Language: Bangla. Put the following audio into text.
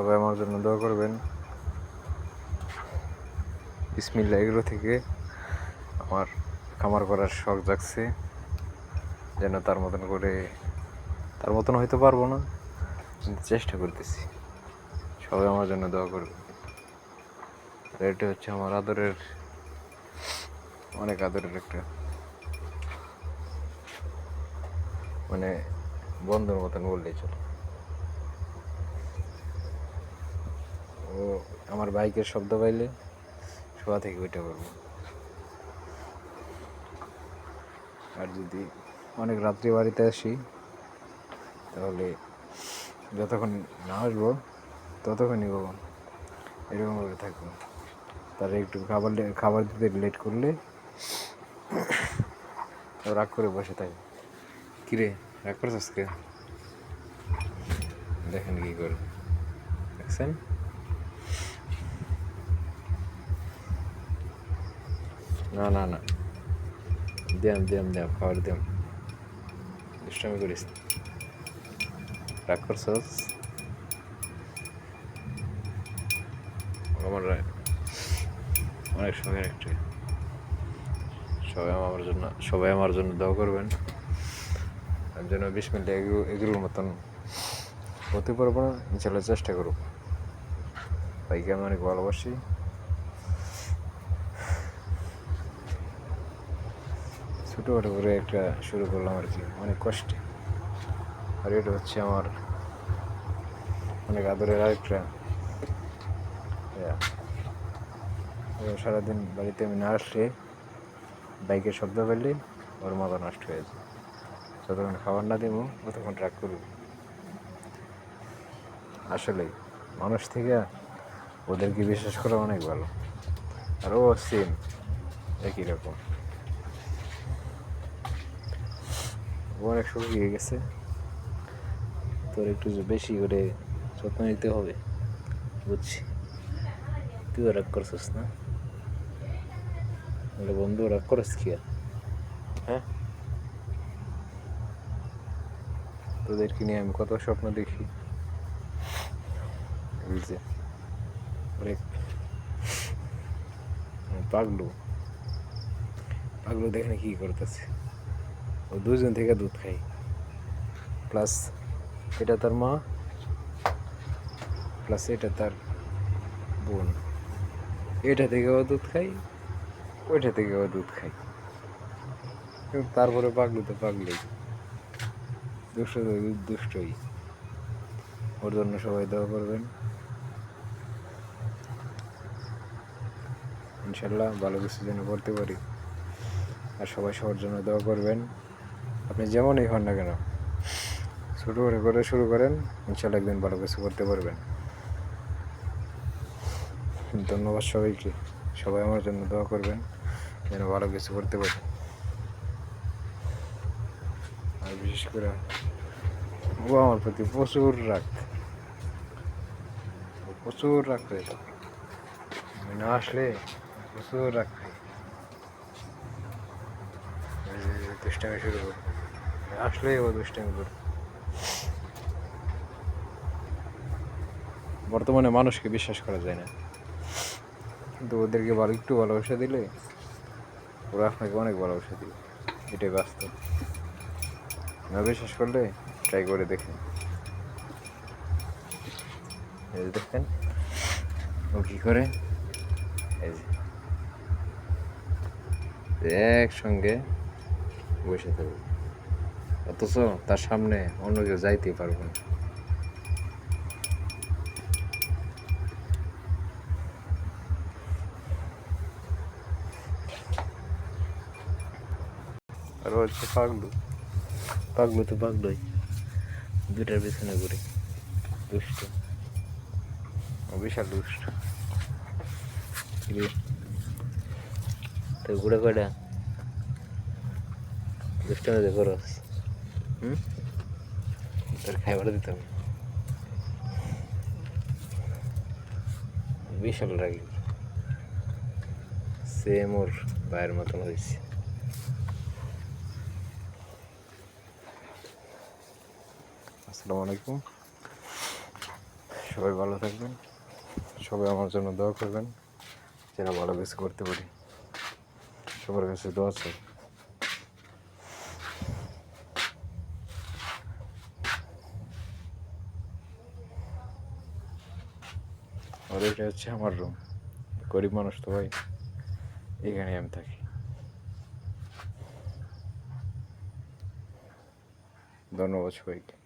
সবাই আমার জন্য দোয়া করবেন। বিসমিল্লা এগুলো থেকে আমার খামার করার শখ জাগছে। যেন তার মতন করে, তার মতন হয়তো পারব না, কিন্তু চেষ্টা করতেছি। সবাই আমার জন্য দোয়া করবে এটা হচ্ছে আমার আদরের, অনেক আদরের একটা মানে বন্ধুর মতন বললেই চলো ও আমার বাইকের শব্দ পাইলে শোয়া থেকে ওইটা করব আর যদি অনেক রাত্রি বাড়িতে আসি, তাহলে যতক্ষণ না আসব, ততক্ষণই ও এরকম করে থাকব। তার একটু খাবার খাবার দিতে লেট করলে রাগ করে বসে থাকে। কিরে, রাগ করছিস আজকে দেখেন কী করে। দেখছেন? না না না। দেম দেম দেম খাবার দেম দুষ্টামি করিস। রাগ করছস? আমার অনেক শখের একটা। সবাই আমার জন্য, সবাই আমার জন্য দোয়া করবেন। তার জন্য বিশ মিনিট এগুলো এগুলোর মতন হতে পারব না। ইনশাল্লাহ চেষ্টা করব। ভাইকে আমি অনেক ভালোবাসি। ছোটোখাটো করে একটা শুরু করলাম আর কি, অনেক কষ্টে। আর এটা হচ্ছে আমার অনেক আদরের আরেকটা। সারাদিন বাড়িতে আমি না আসলে বাইকের শব্দ পেলে ওর মাথা নষ্ট হয়ে যায়। যতক্ষণ খাবার না দিব ততক্ষণ ট্রাক করবে। আসলেই মানুষ থেকে ওদেরকে বিশ্বাস করা অনেক ভালো। আর ও সেম একই রকম। অনেক শুকিয়ে গেছে। তোর একটু বেশি করে যত্ন নিতে হবে, বুঝছি। তুইও রাগ করছিস না? বলে, বন্ধু, রাগ করিস কি হ্যাঁ? তোদেরকে নিয়ে আমি কত স্বপ্ন দেখি। যে অনেক পাগলু। পাগলু দেখেন কি করতেছে? ও দুজন থেকে দুধ খাই। প্লাস এটা তার মা প্লাস এটা তার বোন। এটা থেকেও দুধ খাই, ওইটা থেকেও দুধ খাই। তারপরে পাগলু তো পাগলেই দুষ্ট দুষ্টই। ওর জন্য সবাই দোয়া করবেন। ইনশাল্লাহ ভালো কিছু যেন করতে পারি। আর সবাই সবার জন্য দোয়া করবেন। আপনি যেমনই হন না কেন ছোটো করে করে শুরু করেন, ইনশাল্লাহ একদিন ভালো কিছু করতে পারবেন। ধন্যবাদ সবাইকে, সবাই আমার জন্য দোয়া করবেন, যেন ভালো কিছু করতে পারি। আর বিশেষ করে, ও আমার প্রতি প্রচুর রাগ প্রচুর রাগ থাকে। আমি না আসলে প্রচুর রাগ দুষ্টামি শুরু করে আসলে ও দুষ্টামি করে বর্তমানে মানুষকে বিশ্বাস করা যায় না। কিন্তু ওদেরকে ভালো, একটু ভালোবাসা দিলে ওরা আপনাকে অনেক ভালোবাসা দিবে। এটাই বাস্তব। না বিশ্বাস করলে ট্রাই করে দেখেন। দেখেন, ও কী করে? এই একসঙ্গে বসে থাকবে। অথচ তার সামনে অন্য কেউ যাইতেই পারবে না। আর ও হচ্ছে পাগলু। পাগলু তো পাগলুই। দুটার পেছনে ঘুরে। দুষ্ট। বিশাল দুষ্ট। তো ঘুরে কয়টা? দুষ্ট করস হুম? তোর খাইবার দিতাম বিশাল রাগি। সেম ওর ভাইয়ের মতন হয়েছে আসসালামু আলাইকুম। সবাই ভালো থাকবেন। সবাই আমার জন্য দোয়া করবেন। যেন ভালো কিছু করতে পারি। সবার কাছে দোয়া চাই। আর এটা হচ্ছে আমার রুম গরিব মানুষ তো ভাই এখানে আমি থাকি। ধন্যবাদ সবাইকে।